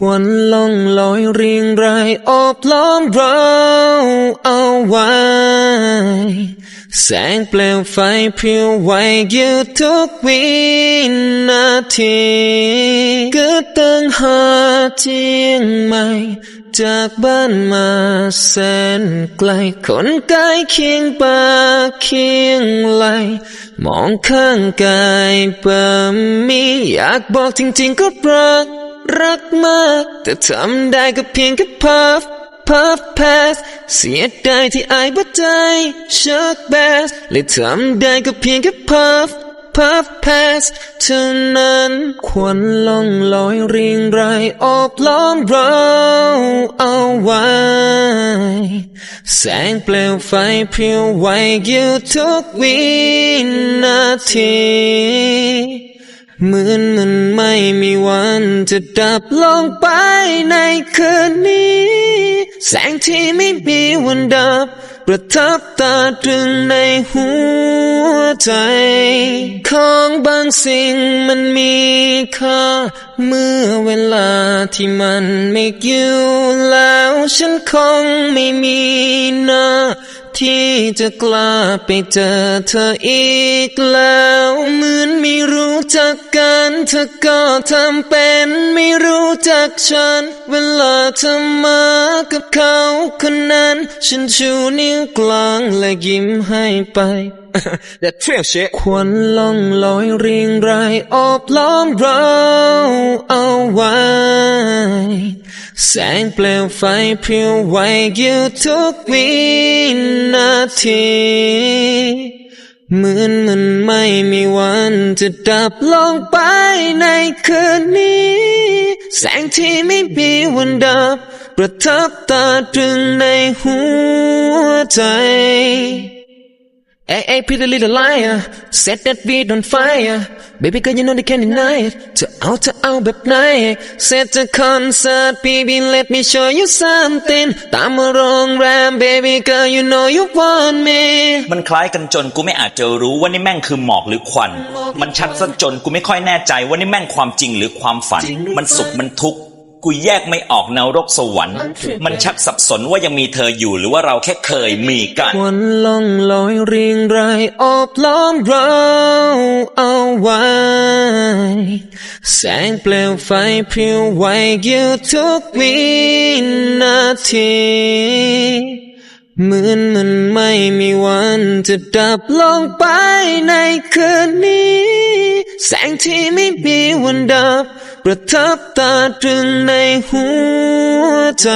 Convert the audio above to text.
ควันล่องลอยเรียงรายอบล้อมเราเอาไว้ แสงเปลวไฟเพรียวไหวอยู่ทุกวินาทีก็ตั้งหาเจียงใหม่จากบ้านมาแสนไกล คนใกล้เคียงปากเคียงไหล มองข้างกายเปิมมีอยากบอกจริงๆก็รัก รักมาก แต่ทำได้ก็เพียงแค่พับพับแพสเสียดายที่อายบ่ใจชักแบสเลยทำได้ก็เพียงแค่พับพับแพสเท่านั้นควันล่องลอยเรียงรายอบล้อมเราเอาไว้ แสงเปลวไฟเพรียวไหวอยู่ทุกวินาที เหมือนมันไม่มีวันจะดับลงไปในคืนนี้ แสงที่ไม่มีวันดับ ประทับตาตรึงในหัวใจ ของบางสิ่งมันมีค่า เมื่อเวลาที่มันไม่อยู่แล้วฉันคงไม่มีหน้า ที่จะกล้าไปเจอเธออีกแล้วเหมือนไม่รู้จักกันเธอก็ทำเป็นไม่รู้จักฉัน เวลาเธอมากับเขาคนนั้น ฉันชูนิ้วกลางและยิ้มให้ไป That trail shit ควันล่องลอยเรียงรายอบล้อมเราเอาไว้ แสงเปลวไฟเพียวไหวอยู่ทุกวินาทีเหมือนมันไม่มีวันจะดับลงไปในคืนนี้ แสงที่ไม่มีวันดับ ประทับตาตรึงในหัวใจ Hey, hey, pretty little liar, set that beat on fire. Baby, girl, you know they can't deny it. To out, to out, แบบไหน Set the concert, baby, let me show you something. ตามมาโรงแรม baby girl, you know you want me. มันคล้ายกันจนกูไม่อาจจะรู้ว่านี่แม่งคือหมอกหรือควัน มันชัดซะจนกูไม่ค่อยแน่ใจว่านี่แม่งความจริงหรือความฝัน มันสุขมันทุกข์กูแยกไม่ออกนรกสวรรค์ มันชักสับสนว่ายังมีเธออยู่หรือว่าเราแค่เคยมีกันควันล่องลอยเรียงรายโอบล้อมเราเอาไว้ แสงเปลวไฟพิวไหวอยู่ทุกวินาทีเหมือนมันไม่มีวันจะดับลงไปในคืนนี้ แสงที่ไม่มีวันดับ ประทับตาตรึงในหัวใจ